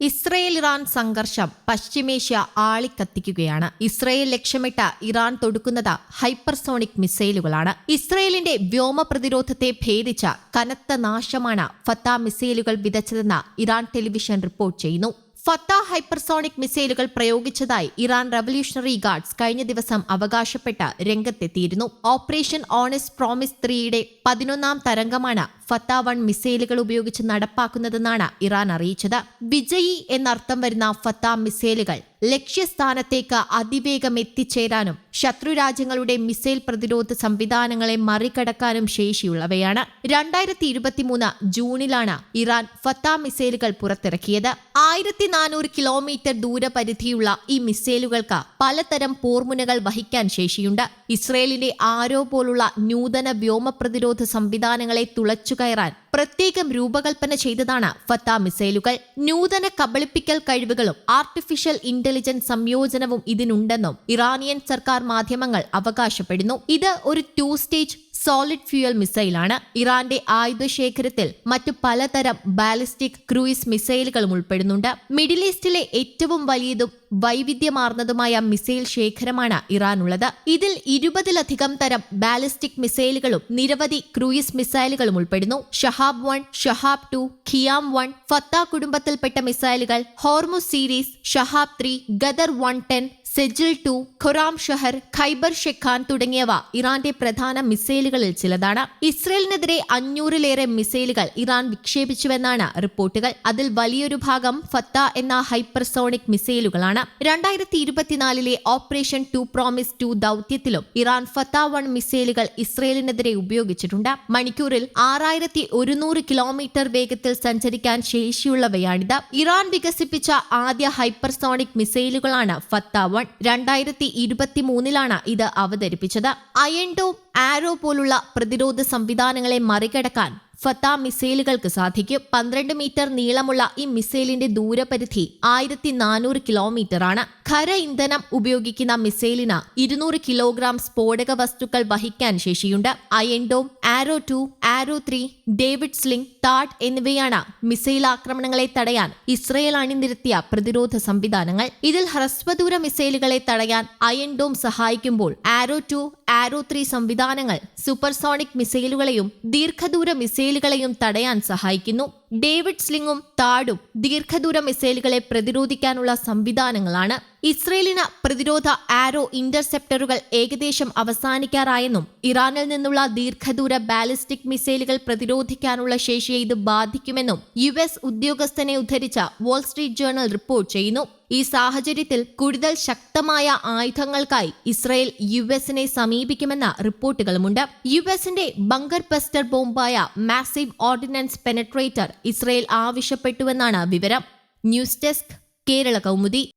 Israel Iran സംഘർഷം പശ്ചിമേഷ്യ ആളിക്കത്തിക്കുകയാണ്. ഇസ്രയേൽ ലക്ഷ്യമിട്ട ഇറാൻ തൊടുക്കുന്നത് ഹൈപ്പർസോണിക് മിസൈലുകളാണ്. ഇസ്രയേലിന്റെ വ്യോമ പ്രതിരോധത്തെ ഭേദിച്ച കനത്ത നാശമാണ് ഫത്ത മിസൈലുകൾ വിതച്ചതെന്ന് ഇറാൻ ടെലിവിഷൻ റിപ്പോർട്ട് ചെയ്യുന്നു. ഫത്ത ഹൈപ്പർസോണിക് മിസൈലുകൾ പ്രയോഗിച്ചതായി ഇറാൻ റവല്യൂഷണറി ഗാർഡ്സ് കഴിഞ്ഞ ദിവസം അവകാശപ്പെട്ട രംഗത്തെത്തിയിരുന്നു. ഓപ്പറേഷൻ ഓണസ്റ്റ് പ്രോമിസ് ത്രീയുടെ പതിനൊന്നാം തരംഗമാണ് ഫത്ത വൺ മിസൈലുകൾ ഉപയോഗിച്ച് നടപ്പാക്കുന്നതെന്നാണ് ഇറാൻ അറിയിച്ചത്. വിജയി എന്നർത്ഥം വരുന്ന ഫത്ത മിസൈലുകൾ ലക്ഷ്യസ്ഥാനത്തേക്ക് അതിവേഗം എത്തിച്ചേരാനും ശത്രു രാജ്യങ്ങളുടെ മിസൈൽ പ്രതിരോധ സംവിധാനങ്ങളെ മറികടക്കാനും ശേഷിയുള്ളവയാണ്. രണ്ടായിരത്തി ഇരുപത്തിമൂന്ന് ജൂണിലാണ് ഇറാൻ ഫത്ത മിസൈലുകൾ പുറത്തിറക്കിയത്. ആയിരത്തി നാനൂറ് കിലോമീറ്റർ ദൂരപരിധിയുള്ള ഈ മിസൈലുകൾക്ക് പലതരം പോർമുനകൾ വഹിക്കാൻ ശേഷിയുണ്ട്. ഇസ്രയേലിന്റെ ആരോ പോലുള്ള നൂതന വ്യോമ പ്രതിരോധ സംവിധാനങ്ങളെ തുളച്ചുകയറാൻ പ്രത്യേകം രൂപകൽപ്പന ചെയ്തതാണ് ഫത്ത മിസൈലുകൾ. നൂതന കബളിപ്പിക്കൽ കഴിവുകളും ആർട്ടിഫിഷ്യൽ ഇന്റലിജൻസ് സംയോജനവും ഇതിനുണ്ടെന്നും ഇറാനിയൻ സർക്കാർ മാധ്യമങ്ങൾ അവകാശപ്പെടുന്നു. ഇത് ഒരു ടു സ്റ്റേജ് സോളിഡ് ഫ്യൂൽ മിസൈലാണ് ഇറാന്റെ ആയുധശേഖരത്തിൽ മറ്റു പലതരം ബാലിസ്റ്റിക് ക്രൂയിസ് മിസൈലുകളും ഉൾപ്പെടുന്നുണ്ട്. മിഡിൽ ഈസ്റ്റിലെ ഏറ്റവും വലിയതും വൈവിധ്യമാർന്നതുമായ മിസൈൽ ശേഖരമാണ് ഇറാനുള്ളത്. ഇതിൽ ഇരുപതിലധികം തരം ബാലിസ്റ്റിക് മിസൈലുകളും നിരവധി ക്രൂയിസ് മിസൈലുകളും ഉൾപ്പെടുന്നു. Shahab one Shahab two Qiam one Fateh കുടുംബത്തിൽപ്പെട്ട മിസൈലുകൾ Hormuz series Shahab three Ghadr one ten Sejjil two Khorramshahr Kheibar Shekan തുടങ്ങിയവ ഇറാന്റെ പ്രധാന മിസൈലുകളിൽ ചിലതാണ്. ഇസ്രയേലിനെതിരെ അഞ്ഞൂറിലേറെ മിസൈലുകൾ ഇറാൻ വിക്ഷേപിച്ചുവെന്നാണ് റിപ്പോർട്ടുകൾ. അതിൽ വലിയൊരു ഭാഗം ഫത്ത എന്ന ഹൈപ്പർസോണിക് മിസൈലുകളാണ്. രണ്ടായിരത്തി ഇരുപത്തിനാലിലെ ഓപ്പറേഷൻ ടു പ്രോമിസ് ടു ദൌത്യത്തിലും ഇറാൻ ഫത്ത വൺ മിസൈലുകൾ ഇസ്രയേലിനെതിരെ ഉപയോഗിച്ചിട്ടുണ്ട്. മണിക്കൂറിൽ ആറായിരത്തി ഒരുന്നൂറ് കിലോമീറ്റർ വേഗത്തിൽ സഞ്ചരിക്കാൻ ശേഷിയുള്ളവയാണിത്. ഇറാൻ വികസിപ്പിച്ച ആദ്യ ഹൈപ്പർസോണിക് മിസൈലുകളാണ് ഫത്ത വൺ. രണ്ടായിരത്തി ഇരുപത്തി മൂന്നിലാണ് ഇത് അവതരിപ്പിച്ചത്. അയൺഡോം ആരോ പോലുള്ള പ്രതിരോധ സംവിധാനങ്ങളെ മറികടക്കാൻ ഫത്ത മിസൈലുകൾക്ക് സാധിക്കും. പന്ത്രണ്ട് മീറ്റർ നീളമുള്ള ഈ മിസൈലിന്റെ ദൂരപരിധി ആയിരത്തി നാനൂറ് കിലോമീറ്റർ ആണ് ഖര ഇന്ധനം ഉപയോഗിക്കുന്ന മിസൈലിന് ഇരുന്നൂറ് കിലോഗ്രാം സ്ഫോടക വസ്തുക്കൾ വഹിക്കാൻ ശേഷിയുണ്ട്. Iron Dome Arrow two Arrow three David sling താഡ് എന്നിവയാണ് മിസൈൽ ആക്രമണങ്ങളെ തടയാൻ ഇസ്രയേൽ അണിനിരത്തിയ പ്രതിരോധ സംവിധാനങ്ങൾ. ഇതിൽ ഹ്രസ്വദൂര മിസൈലുകളെ തടയാൻ അയൻഡോം സഹായിക്കുമ്പോൾ ആരോ ടു ആരോ ത്രീ സംവിധാനങ്ങൾ സൂപ്പർസോണിക് മിസൈലുകളെയും ദീർഘദൂര മിസൈലുകളെയും തടയാൻ സഹായിക്കുന്നു. ഡേവിഡ് സ്ലിങ്ങും താഡും ദീർഘദൂര മിസൈലുകളെ പ്രതിരോധിക്കാനുള്ള സംവിധാനങ്ങളാണ്. ഇസ്രയേലിന് പ്രതിരോധ ആരോ ഇന്റർസെപ്റ്ററുകൾ ഏകദേശം അവസാനിക്കാറായെന്നും ഇറാനിൽ നിന്നുള്ള ദീർഘദൂര ബാലിസ്റ്റിക് മിസൈലുകൾ പ്രതിരോധിക്കാനുള്ള ശേഷിയെ ഇത് ബാധിക്കുമെന്നും യു എസ് ഉദ്യോഗസ്ഥനെ ഉദ്ധരിച്ച വാൾസ്ട്രീറ്റ് ജേർണൽ റിപ്പോർട്ട് ചെയ്യുന്നു. ഈ സാഹചര്യത്തിൽ കൂടുതൽ ശക്തമായ ആയുധങ്ങൾക്കായി ഇസ്രയേൽ യു എസിനെ സമീപിക്കുമെന്ന റിപ്പോർട്ടുകളുമുണ്ട്. യു എസിന്റെ ബങ്കർ ബസ്റ്റർ ബോംബായ മാസീവ് ഓർഡിനൻസ് പെനട്രേറ്റർ ഇസ്രയേൽ ആവശ്യപ്പെട്ടുവെന്നാണ് വിവരം. News desk Kerala Kaumudi.